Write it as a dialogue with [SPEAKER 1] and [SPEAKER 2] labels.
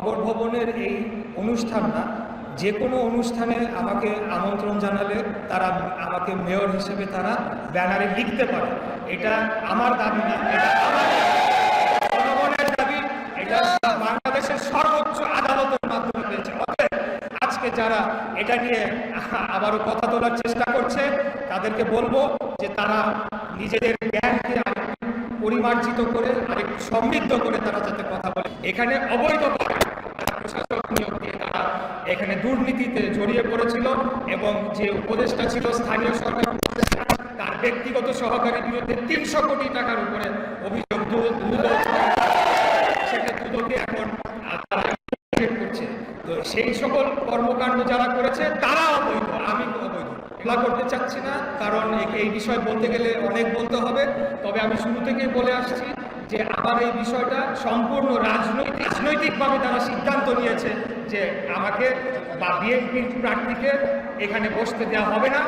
[SPEAKER 1] নগর ভবনের এই অনুষ্ঠানটা যে কোনো অনুষ্ঠানে আমাকে আমন্ত্রণ জানালে তারা আমাকে মেয়র হিসেবে তারা ব্যানারে লিখতে পারে। এটা আমার দাবি না বাংলাদেশের সর্বোচ্চ আদালতের মাধ্যমে পেয়েছে অতএব আজকে যারা এটা নিয়ে আবারও কথা তোলার চেষ্টা করছে, তাদেরকে বলব যে তারা নিজেদের জ্ঞানকে পরিমার্জিত করে, আরেকটু সমৃদ্ধ করে তারা যাতে কথা বলে। এখানে অবৈধ প্রশাসক নিয়োগ দিয়ে তারা এখানে দুর্নীতিতে জড়িয়ে পড়েছিল এবং যে উপদেষ্টা ছিল স্থানীয় সরকার তার ব্যক্তিগত সহকারীর বিরুদ্ধে তিনশো কোটি টাকার উপরে অভিযোগ করছে। তো সেই সকল কর্মকাণ্ড যারা করেছে, তারা অবৈধ, আমি অবৈধ। এগুলা করতে চাচ্ছি না, কারণ এই বিষয় বলতে গেলে অনেক বলতে হবে। তবে আমি শুরু থেকেই বলে আসছি যে আমার এই বিষয়টা সম্পূর্ণ রাজনৈতিক, রাজনৈতিকভাবে তারা সিদ্ধান্ত নিয়েছে যে আমাকে বা বিএনপির প্রার্থীকে এখানে বসতে দেওয়া হবে না।